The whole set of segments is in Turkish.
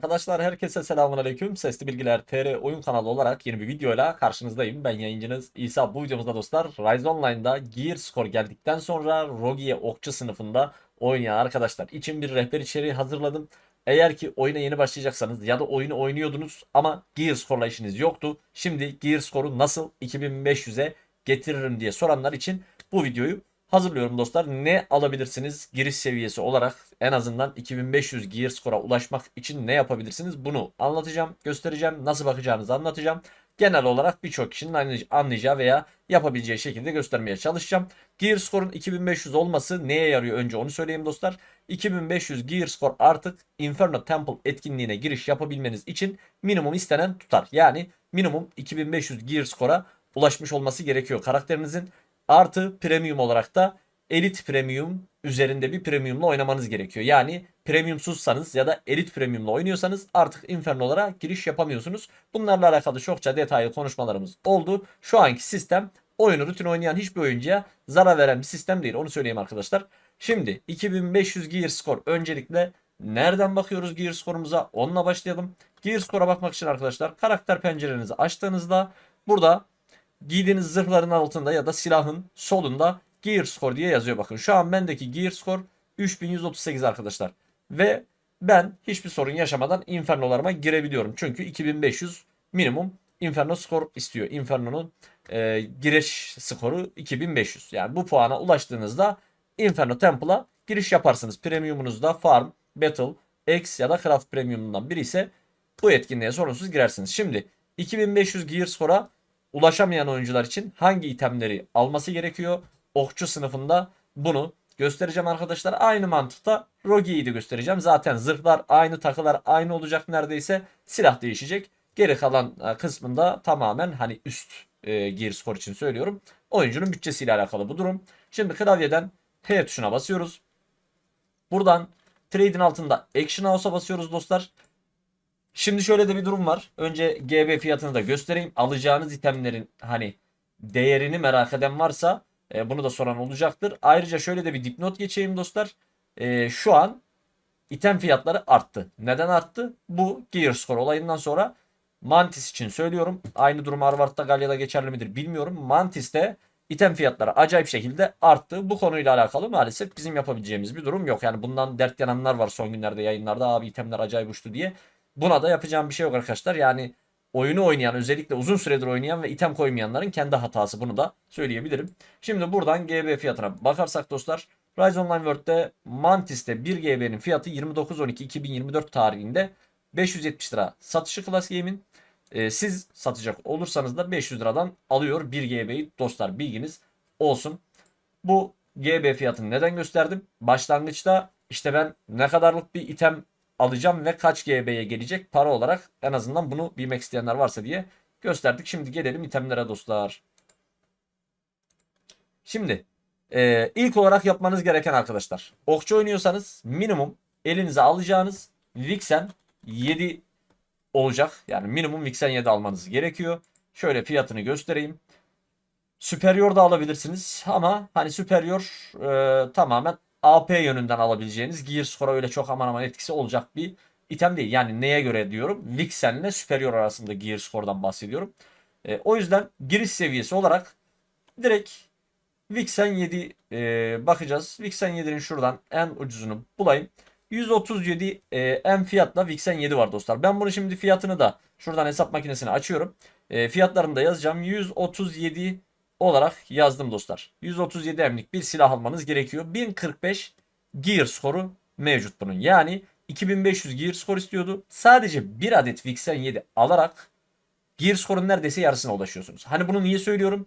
Arkadaşlar herkese selamünaleyküm. Sesli Bilgiler TR oyun kanalı olarak yeni bir videoyla karşınızdayım. Ben yayıncınız İsa. Bu videomuzda dostlar Rise Online'da Gear Score geldikten sonra Rogi'ye okçu sınıfında oynayan arkadaşlar için bir rehber içeriği hazırladım. Eğer ki oyuna yeni başlayacaksanız ya da oyunu oynuyordunuz ama Gear Score'la işiniz yoktu. Şimdi Gear Score'u nasıl 2500'e getiririm diye soranlar için bu videoyu hazırlıyorum dostlar. Ne alabilirsiniz giriş seviyesi olarak en azından 2500 gear score'a ulaşmak için ne yapabilirsiniz? Bunu anlatacağım, göstereceğim. Nasıl bakacağınızı anlatacağım. Genel olarak birçok kişinin anlay- anlayacağı veya yapabileceği şekilde göstermeye çalışacağım. Gear score'un 2500 olması neye yarıyor önce onu söyleyeyim dostlar. 2500 gear score artık Inferno Temple etkinliğine giriş yapabilmeniz için minimum istenen tutar. Yani minimum 2500 gear score'a ulaşmış olması gerekiyor karakterinizin. Artı premium olarak da Elite Premium üzerinde bir premiumla oynamanız gerekiyor. Yani premiumsuzsanız ya da Elite Premium'la oynuyorsanız artık Inferno'lara giriş yapamıyorsunuz. Bunlarla alakalı çokça detaylı konuşmalarımız oldu. Şu anki sistem oyunu rutin oynayan hiçbir oyuncuya zarar veren bir sistem değil. Onu söyleyeyim arkadaşlar. Şimdi 2500 Gear Score öncelikle nereden bakıyoruz Gear Score'umuza? Onunla başlayalım. Gear Score'a bakmak için arkadaşlar karakter pencerenizi açtığınızda burada giydiğiniz zırhların altında ya da silahın solunda Gear Score diye yazıyor bakın. Şu an bendeki Gear Score 3138 arkadaşlar. Ve ben hiçbir sorun yaşamadan Inferno'larıma girebiliyorum. Çünkü 2500 minimum Inferno skor istiyor. Inferno'nun e, giriş skoru 2500. Yani bu puana ulaştığınızda Inferno Temple'a giriş yaparsınız. Premiumunuzda Farm, Battle, X ya da Craft Premium'undan biri ise bu etkinliğe sorunsuz girersiniz. Şimdi 2500 Gear Score'a ulaşamayan oyuncular için hangi itemleri alması gerekiyor? Okçu sınıfında bunu göstereceğim arkadaşlar. Aynı mantıkta Rogi'yi de göstereceğim. Zaten zırhlar aynı, takılar aynı olacak neredeyse. Silah değişecek. Geri kalan e, kısmında tamamen hani üst e, gear score için söylüyorum. Oyuncunun bütçesiyle alakalı bu durum. Şimdi klavyeden H tuşuna basıyoruz. Buradan trade'in altında Action House'a basıyoruz dostlar. Şimdi şöyle de bir durum var. Önce GB fiyatını da göstereyim. Alacağınız itemlerin hani değerini merak eden varsa e, bunu da soran olacaktır. Ayrıca şöyle de bir dipnot geçeyim dostlar. E, şu an item fiyatları arttı. Neden arttı? Bu Gear Score olayından sonra Mantis için söylüyorum. Aynı durum Harvard'da Galya'da geçerli midir bilmiyorum. Mantis'te item fiyatları acayip şekilde arttı. Bu konuyla alakalı maalesef bizim yapabileceğimiz bir durum yok. Yani bundan dert yananlar var son günlerde yayınlarda abi itemler acayip uçtu diye. Buna da yapacağım bir şey yok arkadaşlar. Yani oyunu oynayan özellikle uzun süredir oynayan ve item koymayanların kendi hatası bunu da söyleyebilirim. Şimdi buradan GB fiyatına bakarsak dostlar Rise Online World'de Mantis'te 1 GB'nin fiyatı 29.12.2024 tarihinde 570 lira satışı Class Game'in. Ee, siz satacak olursanız da 500 liradan alıyor 1 GB'yi dostlar bilginiz olsun. Bu GB fiyatını neden gösterdim? Başlangıçta işte ben ne kadarlık bir item alacağım ve kaç GB'ye gelecek para olarak en azından bunu bilmek isteyenler varsa diye gösterdik. Şimdi gelelim itemlere dostlar. Şimdi e, ilk olarak yapmanız gereken arkadaşlar. Okçu oynuyorsanız minimum elinize alacağınız Vixen 7 olacak. Yani minimum Vixen 7 almanız gerekiyor. Şöyle fiyatını göstereyim. Superior da alabilirsiniz ama hani Superior e, tamamen AP yönünden alabileceğiniz Gear Score'a öyle çok aman aman etkisi olacak bir item değil. Yani neye göre diyorum? Vixen ile Superior arasında Gear Score'dan bahsediyorum. E, o yüzden giriş seviyesi olarak direkt Vixen 7 e, bakacağız. Vixen 7'nin şuradan en ucuzunu bulayım. 137 e, en fiyatla Vixen 7 var dostlar. Ben bunu şimdi fiyatını da şuradan hesap makinesini açıyorum. E, fiyatlarını da yazacağım. 137 olarak yazdım dostlar. 137 emlik bir silah almanız gerekiyor. 1045 gear skoru mevcut bunun. Yani 2500 gear skor istiyordu. Sadece bir adet Vixen 7 alarak gear skorun neredeyse yarısına ulaşıyorsunuz. Hani bunu niye söylüyorum?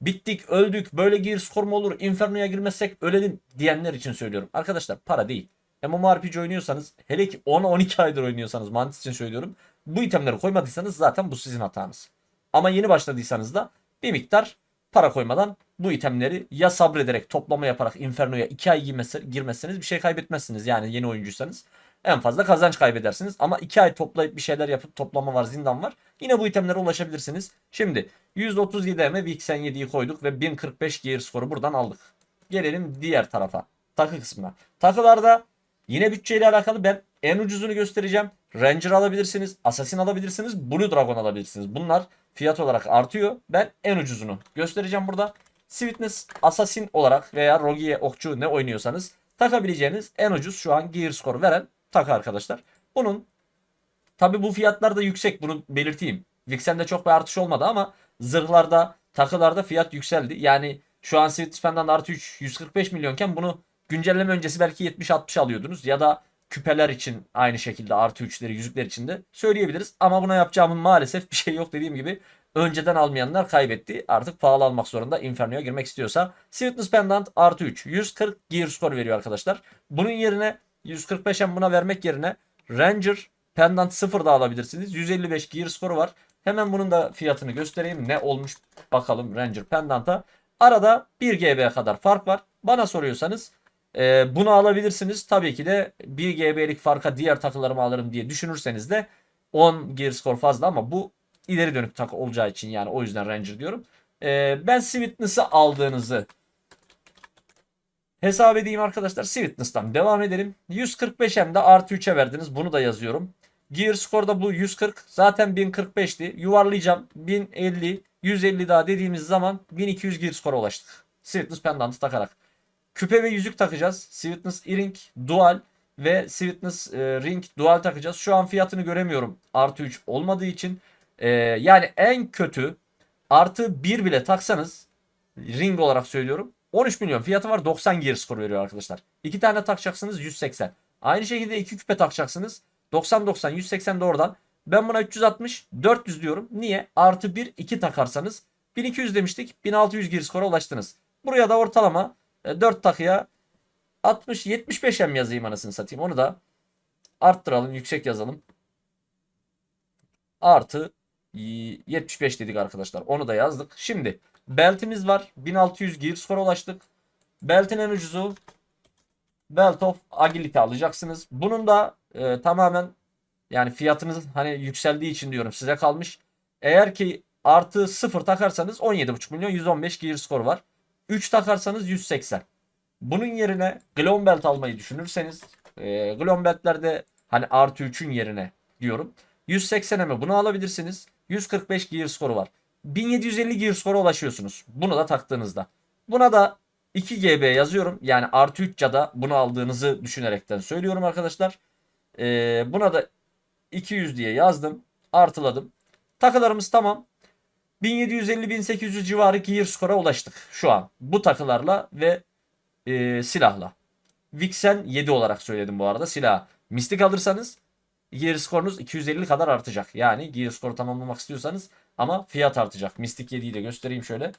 Bittik, öldük, böyle gear skor mu olur, Inferno'ya girmezsek ölelim diyenler için söylüyorum. Arkadaşlar para değil. MMORPG oynuyorsanız hele ki 10-12 aydır oynuyorsanız mantık için söylüyorum. Bu itemleri koymadıysanız zaten bu sizin hatanız. Ama yeni başladıysanız da bir miktar para koymadan bu itemleri ya sabrederek toplama yaparak Inferno'ya 2 ay girmesi, girmezseniz bir şey kaybetmezsiniz. Yani yeni oyuncuysanız en fazla kazanç kaybedersiniz. Ama 2 ay toplayıp bir şeyler yapıp toplama var zindan var. Yine bu itemlere ulaşabilirsiniz. Şimdi 137 eme Vixen 7'yi koyduk ve 1045 gear skoru buradan aldık. Gelelim diğer tarafa. Takı kısmına. Takılarda yine bütçeyle alakalı ben en ucuzunu göstereceğim. Ranger alabilirsiniz, Assassin alabilirsiniz, Blue Dragon alabilirsiniz. Bunlar fiyat olarak artıyor. Ben en ucuzunu göstereceğim burada. Sweetness Assassin olarak veya Rogier Okçu ne oynuyorsanız takabileceğiniz en ucuz şu an Gear Score veren takı arkadaşlar. Bunun tabi bu fiyatlar da yüksek bunu belirteyim. Vixen'de çok bir artış olmadı ama zırhlarda takılarda fiyat yükseldi. Yani şu an Sweetness Pendant artı 3 145 milyonken bunu güncelleme öncesi belki 70-60 alıyordunuz. Ya da küpeler için aynı şekilde artı 3'leri yüzükler için de söyleyebiliriz. Ama buna yapacağımın maalesef bir şey yok dediğim gibi. Önceden almayanlar kaybetti. Artık pahalı almak zorunda Inferno'ya girmek istiyorsa. Sweetness Pendant artı 3. 140 gear score veriyor arkadaşlar. Bunun yerine 145'en buna vermek yerine Ranger Pendant 0 da alabilirsiniz. 155 gear score var. Hemen bunun da fiyatını göstereyim. Ne olmuş bakalım Ranger Pendant'a. Arada 1 GB kadar fark var. Bana soruyorsanız e, bunu alabilirsiniz. Tabii ki de 1 GB'lik farka diğer takılarımı alırım diye düşünürseniz de 10 gear score fazla ama bu ileri dönük takı olacağı için yani o yüzden Ranger diyorum. E, ben Sweetness'ı aldığınızı hesap edeyim arkadaşlar. Sweetness'tan devam edelim. 145 hem de artı 3'e verdiniz. Bunu da yazıyorum. Gear score'da bu 140. Zaten 1045'ti. Yuvarlayacağım. 1050, 150 daha dediğimiz zaman 1200 gear score'a ulaştık. Sweetness pendantı takarak. Küpe ve yüzük takacağız. Sweetness earring dual ve Sweetness e, ring dual takacağız. Şu an fiyatını göremiyorum. Artı 3 olmadığı için. E, yani en kötü artı 1 bile taksanız ring olarak söylüyorum. 13 milyon fiyatı var 90 gear score veriyor arkadaşlar. 2 tane takacaksınız 180. Aynı şekilde 2 küpe takacaksınız. 90 90 180 de oradan. Ben buna 360 400 diyorum. Niye? Artı 1 2 takarsanız 1200 demiştik. 1600 gear score'a ulaştınız. Buraya da ortalama 4 takıya 60 75 hem yazayım anasını satayım. Onu da arttıralım, yüksek yazalım. Artı 75 dedik arkadaşlar. Onu da yazdık. Şimdi beltimiz var. 1600 gear score ulaştık. Beltin en ucuzu Belt of Agility alacaksınız. Bunun da e, tamamen yani fiyatınız hani yükseldiği için diyorum size kalmış. Eğer ki artı 0 takarsanız 17,5 milyon 115 gear score var. 3 takarsanız 180. Bunun yerine Glon Belt almayı düşünürseniz e, Belt'lerde hani artı 3'ün yerine diyorum. 180'e mi bunu alabilirsiniz. 145 gear score var. 1750 gear score'a ulaşıyorsunuz. Bunu da taktığınızda. Buna da 2 GB yazıyorum. Yani artı 3 ya da bunu aldığınızı düşünerekten söylüyorum arkadaşlar. Ee, buna da 200 diye yazdım. Artıladım. Takılarımız tamam. 1750-1800 civarı gear score'a ulaştık şu an. Bu takılarla ve e, silahla. Vixen 7 olarak söyledim bu arada silah. Mistik alırsanız gear score'unuz 250 kadar artacak. Yani gear score tamamlamak istiyorsanız ama fiyat artacak. Mistik 7'yi de göstereyim şöyle.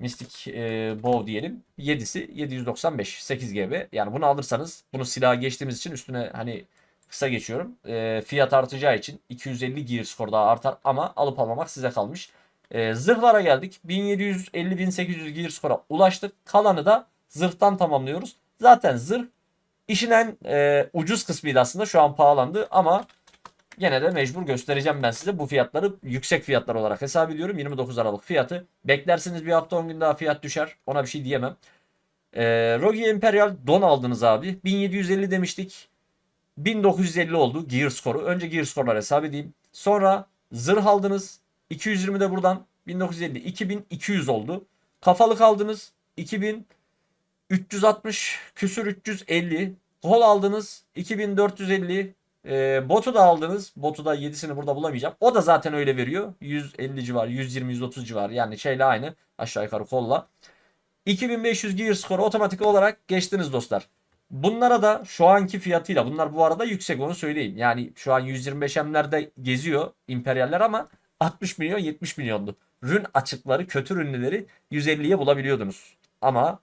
Mystic e, Bow diyelim. 7'si 795 8 GB. Yani bunu alırsanız bunu silaha geçtiğimiz için üstüne hani kısa geçiyorum. E, fiyat artacağı için 250 gear score daha artar ama alıp almamak size kalmış. E, zırhlara geldik. 1750-1800 gear score'a ulaştık. Kalanı da zırhtan tamamlıyoruz. Zaten zırh işin en e, ucuz kısmıydı aslında. Şu an pahalandı ama Gene de mecbur göstereceğim ben size. Bu fiyatları yüksek fiyatlar olarak hesap ediyorum. 29 Aralık fiyatı. Beklersiniz bir hafta 10 gün daha fiyat düşer. Ona bir şey diyemem. Ee, Rogi Imperial don aldınız abi. 1750 demiştik. 1950 oldu Gear Score'u. Önce Gear Score'lar hesap edeyim. Sonra zırh aldınız. 220 de buradan 1950 2200 oldu. Kafalık aldınız. 2360 küsür 350. Kol aldınız. 2450 e, botu da aldınız. Botu da 7'sini burada bulamayacağım. O da zaten öyle veriyor. 150 civarı, 120-130 civarı. Yani şeyle aynı. Aşağı yukarı kolla. 2500 gear score otomatik olarak geçtiniz dostlar. Bunlara da şu anki fiyatıyla bunlar bu arada yüksek onu söyleyeyim. Yani şu an 125 M'lerde geziyor imperialler ama 60 milyon 70 milyondu. Rün açıkları kötü rünleri 150'ye bulabiliyordunuz. Ama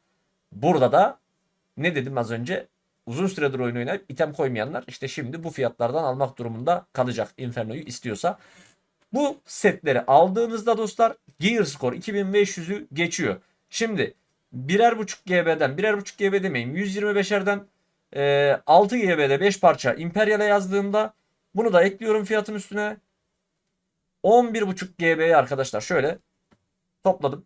burada da ne dedim az önce uzun süredir oyun oynayıp item koymayanlar işte şimdi bu fiyatlardan almak durumunda kalacak Inferno'yu istiyorsa. Bu setleri aldığınızda dostlar Gear Score 2500'ü geçiyor. Şimdi birer buçuk GB'den birer buçuk GB demeyin 125'erden e, 6 GB'de 5 parça Imperial'e yazdığımda bunu da ekliyorum fiyatın üstüne. 11.5 GB'ye arkadaşlar şöyle topladım.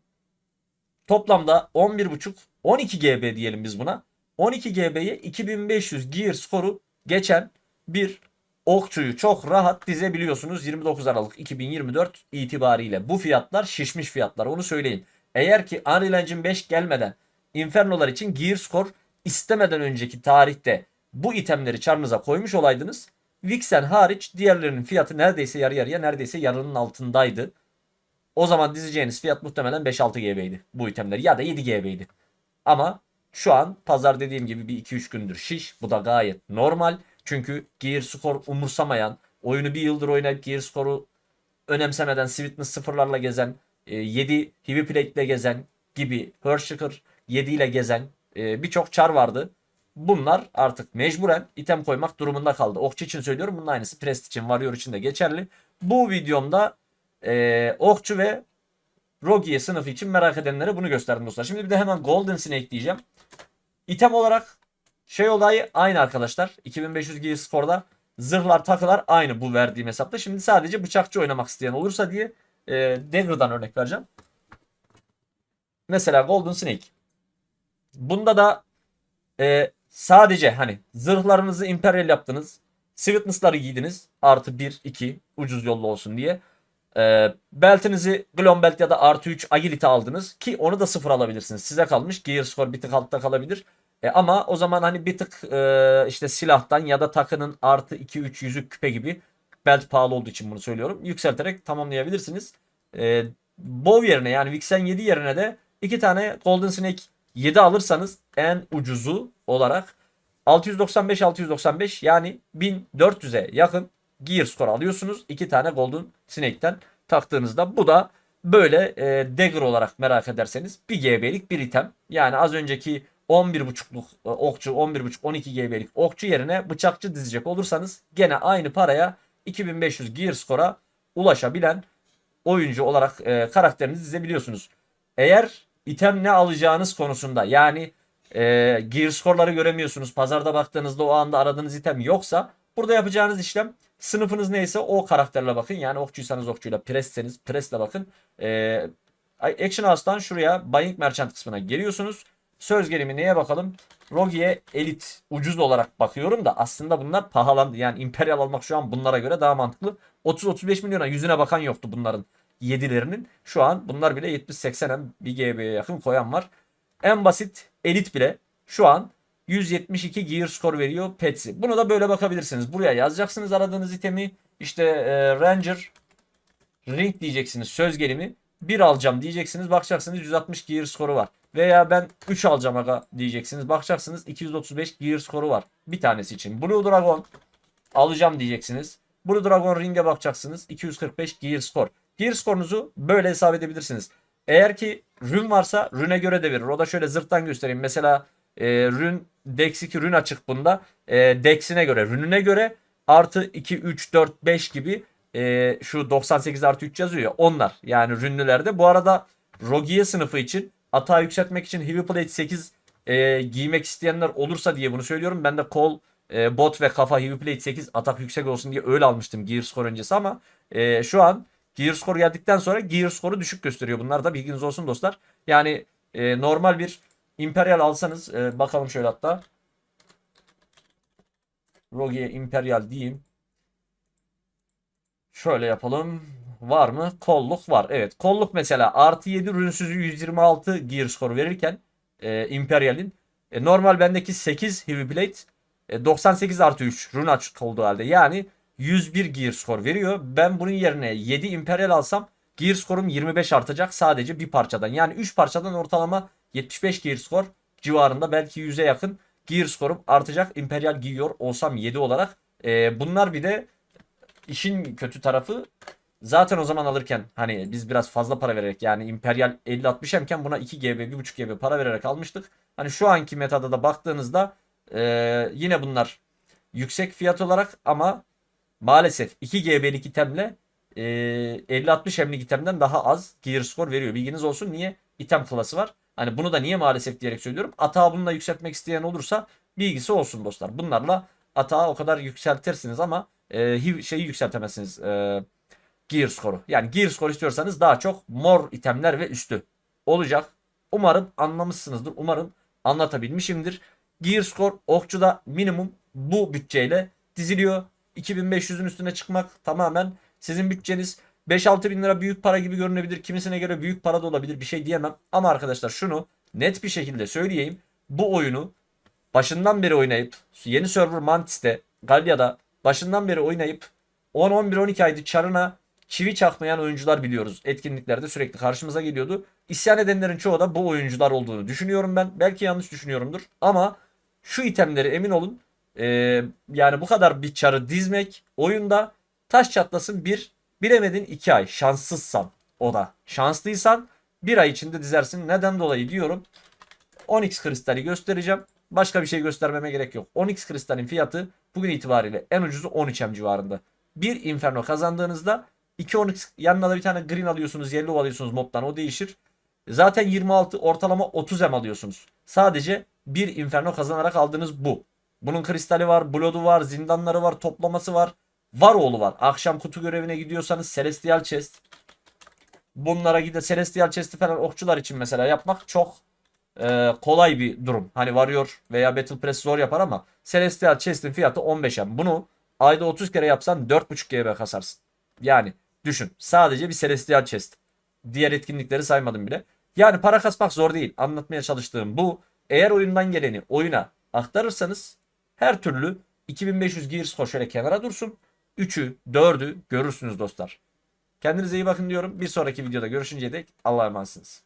Toplamda 11.5 12 GB diyelim biz buna. 12 GB'ye 2500 gear skoru geçen bir okçuyu çok rahat dizebiliyorsunuz 29 Aralık 2024 itibariyle. Bu fiyatlar şişmiş fiyatlar onu söyleyin. Eğer ki Unreal Engine 5 gelmeden Inferno'lar için Gear Score istemeden önceki tarihte bu itemleri çarınıza koymuş olaydınız. Vixen hariç diğerlerinin fiyatı neredeyse yarı yarıya neredeyse yarının altındaydı. O zaman dizeceğiniz fiyat muhtemelen 5-6 GB'ydi bu itemler ya da 7 GB'ydi. Ama şu an pazar dediğim gibi bir 2-3 gündür şiş. Bu da gayet normal. Çünkü Gear Score umursamayan, oyunu bir yıldır oynayıp Gear Score'u önemsemeden Sweetness sıfırlarla gezen, e, 7 Heavy Plate ile gezen gibi Hearthshaker 7 ile gezen e, birçok çar vardı. Bunlar artık mecburen item koymak durumunda kaldı. Okçu için söylüyorum. Bunun aynısı Prest için, Warrior için de geçerli. Bu videomda e, Okçu ve Rogier sınıfı için merak edenlere bunu gösterdim dostlar. Şimdi bir de hemen Golden Snake diyeceğim. İtem olarak şey olayı aynı arkadaşlar. 2500 gear skorda zırhlar takılar aynı bu verdiğim hesapta. Şimdi sadece bıçakçı oynamak isteyen olursa diye e, Dagger'dan örnek vereceğim. Mesela Golden Snake. Bunda da e, sadece hani zırhlarınızı Imperial yaptınız. Sweetness'ları giydiniz. Artı 1, 2 ucuz yollu olsun diye. E, beltinizi Glom Belt ya da artı 3 Agility aldınız. Ki onu da sıfır alabilirsiniz. Size kalmış. Gear score bir tık altta kalabilir. E, ama o zaman hani bir tık e, işte silahtan ya da takının artı 2-3 yüzük küpe gibi belt pahalı olduğu için bunu söylüyorum. Yükselterek tamamlayabilirsiniz. E, Bow yerine yani Vixen 7 yerine de iki tane Golden Snake 7 alırsanız en ucuzu olarak 695-695 yani 1400'e yakın gear score alıyorsunuz. iki tane Golden Snake'ten taktığınızda bu da böyle e, dagger olarak merak ederseniz 1 GB'lik bir item. Yani az önceki 11.5'luk e, okçu 11.5-12 GB'lik okçu yerine bıçakçı dizecek olursanız gene aynı paraya 2500 gear score'a ulaşabilen oyuncu olarak e, karakterinizi dizebiliyorsunuz. Eğer item ne alacağınız konusunda yani e, gear skorları göremiyorsunuz. Pazarda baktığınızda o anda aradığınız item yoksa burada yapacağınız işlem sınıfınız neyse o karakterle bakın. Yani okçuysanız okçuyla, presseniz pressle bakın. E, Action House'dan şuraya Buying Merchant kısmına geliyorsunuz. Söz gelimi neye bakalım? Rogi'ye elit ucuz olarak bakıyorum da aslında bunlar pahalandı. Yani Imperial almak şu an bunlara göre daha mantıklı. 30-35 milyona yüzüne bakan yoktu bunların 7'lerinin. Şu an bunlar bile 70-80 bir GB'ye yakın koyan var. En basit elit bile şu an 172 gear score veriyor Pets'i. Bunu da böyle bakabilirsiniz. Buraya yazacaksınız aradığınız itemi. İşte e, Ranger Ring diyeceksiniz söz gelimi. 1 alacağım diyeceksiniz. Bakacaksınız 160 gear skoru var. Veya ben 3 alacağım aga diyeceksiniz. Bakacaksınız 235 gear skoru var. Bir tanesi için. Blue Dragon alacağım diyeceksiniz. Blue Dragon Ring'e bakacaksınız. 245 gear score. Gear score'unuzu böyle hesap edebilirsiniz. Eğer ki rün varsa rüne göre de verir. O da şöyle zırhtan göstereyim. Mesela e, rün Dex 2 rün açık bunda. E, Dex'ine göre rününe göre artı 2, 3, 4, 5 gibi e, şu 98 artı 3 yazıyor ya onlar yani rünlülerde. Bu arada Rogier sınıfı için atağı yükseltmek için Heavy Plate 8 e, giymek isteyenler olursa diye bunu söylüyorum. Ben de kol, e, bot ve kafa Heavy Plate 8 atak yüksek olsun diye öyle almıştım Gear Score öncesi ama e, şu an Gear Score geldikten sonra Gear Score'u düşük gösteriyor. Bunlar da bilginiz olsun dostlar. Yani e, normal bir Imperial alsanız e, bakalım şöyle hatta. Rogier Imperial diyeyim. Şöyle yapalım. Var mı? Kolluk var. Evet. Kolluk mesela artı 7 rünsüzü 126 gear score verirken e, Imperial'in e, normal bendeki 8 heavy plate e, 98 artı 3 rune açık olduğu halde yani 101 gear score veriyor. Ben bunun yerine 7 Imperial alsam gear score'um 25 artacak sadece bir parçadan. Yani 3 parçadan ortalama 75 gear score civarında belki 100'e yakın gear score'um artacak. Imperial giyiyor olsam 7 olarak. E, bunlar bir de işin kötü tarafı zaten o zaman alırken hani biz biraz fazla para vererek yani Imperial 50-60 hemken buna 2 GB 1.5 GB para vererek almıştık. Hani şu anki metada da baktığınızda e, yine bunlar yüksek fiyat olarak ama maalesef 2 GB'lik itemle e, 50-60 hemlik itemden daha az gear score veriyor. Bilginiz olsun niye? item klası var. Hani bunu da niye maalesef diyerek söylüyorum. Atağı bununla yükseltmek isteyen olursa bilgisi olsun dostlar. Bunlarla atağı o kadar yükseltirsiniz ama e, şeyi yükseltemezsiniz. E, gear score'u. Yani gear score istiyorsanız daha çok mor itemler ve üstü olacak. Umarım anlamışsınızdır. Umarım anlatabilmişimdir. Gear score okçuda minimum bu bütçeyle diziliyor. 2500'ün üstüne çıkmak tamamen sizin bütçeniz. 5-6 bin lira büyük para gibi görünebilir. Kimisine göre büyük para da olabilir. Bir şey diyemem. Ama arkadaşlar şunu net bir şekilde söyleyeyim. Bu oyunu başından beri oynayıp yeni server Mantis'te Galya'da başından beri oynayıp 10 11 12 aydır çarına çivi çakmayan oyuncular biliyoruz. Etkinliklerde sürekli karşımıza geliyordu. İsyan edenlerin çoğu da bu oyuncular olduğunu düşünüyorum ben. Belki yanlış düşünüyorumdur ama şu itemleri emin olun ee, yani bu kadar bir çarı dizmek oyunda taş çatlasın bir bilemedin 2 ay şanssızsan o da şanslıysan bir ay içinde dizersin. Neden dolayı diyorum 10x kristali göstereceğim. Başka bir şey göstermeme gerek yok. 10x kristalin fiyatı bugün itibariyle en ucuzu 13M civarında. Bir inferno kazandığınızda 2 10x yanına da bir tane green alıyorsunuz, yellow alıyorsunuz mobdan o değişir. Zaten 26 ortalama 30M alıyorsunuz. Sadece bir inferno kazanarak aldığınız bu. Bunun kristali var, blood'u var, zindanları var, toplaması var. Var oğlu var. Akşam kutu görevine gidiyorsanız Celestial Chest. Bunlara gide Celestial Chest'i falan okçular için mesela yapmak çok e, kolay bir durum. Hani varıyor veya Battle Press zor yapar ama Celestial Chest'in fiyatı 15M. Bunu ayda 30 kere yapsan 4.5 GB kasarsın. Yani düşün. Sadece bir Celestial Chest. Diğer etkinlikleri saymadım bile. Yani para kasmak zor değil. Anlatmaya çalıştığım bu. Eğer oyundan geleni oyuna aktarırsanız her türlü 2500 gear score şöyle kenara dursun. 3'ü, 4'ü görürsünüz dostlar. Kendinize iyi bakın diyorum. Bir sonraki videoda görüşünceye dek Allah'a emanetsiniz.